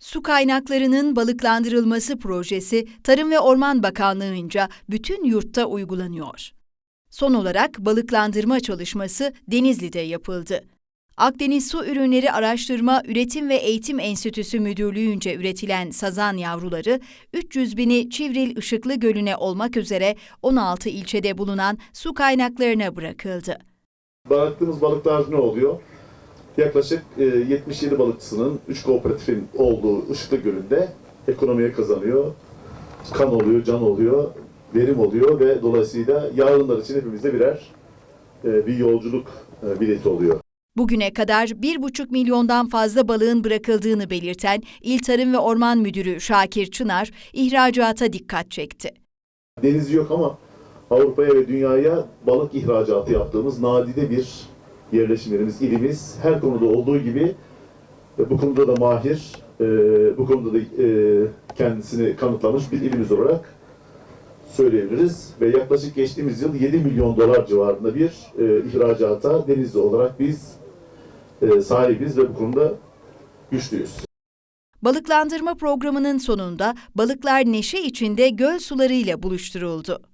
Su kaynaklarının balıklandırılması projesi Tarım ve Orman Bakanlığı'nca bütün yurtta uygulanıyor. Son olarak balıklandırma çalışması Denizli'de yapıldı. Akdeniz Su Ürünleri Araştırma, Üretim ve Eğitim Enstitüsü Müdürlüğü'nce üretilen sazan yavruları 300 bini Çivril Işıklı Gölü'ne olmak üzere 16 ilçede bulunan su kaynaklarına bırakıldı. Bıraktığımız balıklar ne oluyor? Yaklaşık e, 77 balıkçısının 3 kooperatifin olduğu Işıklı Gölü'nde ekonomiye kazanıyor. Kan oluyor, can oluyor, verim oluyor ve dolayısıyla yarınlar için hepimizde birer e, bir yolculuk e, bileti oluyor. Bugüne kadar 1,5 milyondan fazla balığın bırakıldığını belirten İl Tarım ve Orman Müdürü Şakir Çınar, ihracata dikkat çekti. Deniz yok ama Avrupa'ya ve dünyaya balık ihracatı yaptığımız nadide bir yerleşim yerimiz, ilimiz. Her konuda olduğu gibi e, bu konuda da mahir, e, bu konuda da e, kendisini kanıtlamış bir ilimiz olarak söyleyebiliriz. Ve yaklaşık geçtiğimiz yıl 7 milyon dolar civarında bir e, ihracata Denizli olarak biz e, sahibiz ve bu konuda güçlüyüz. Balıklandırma programının sonunda balıklar neşe içinde göl sularıyla buluşturuldu.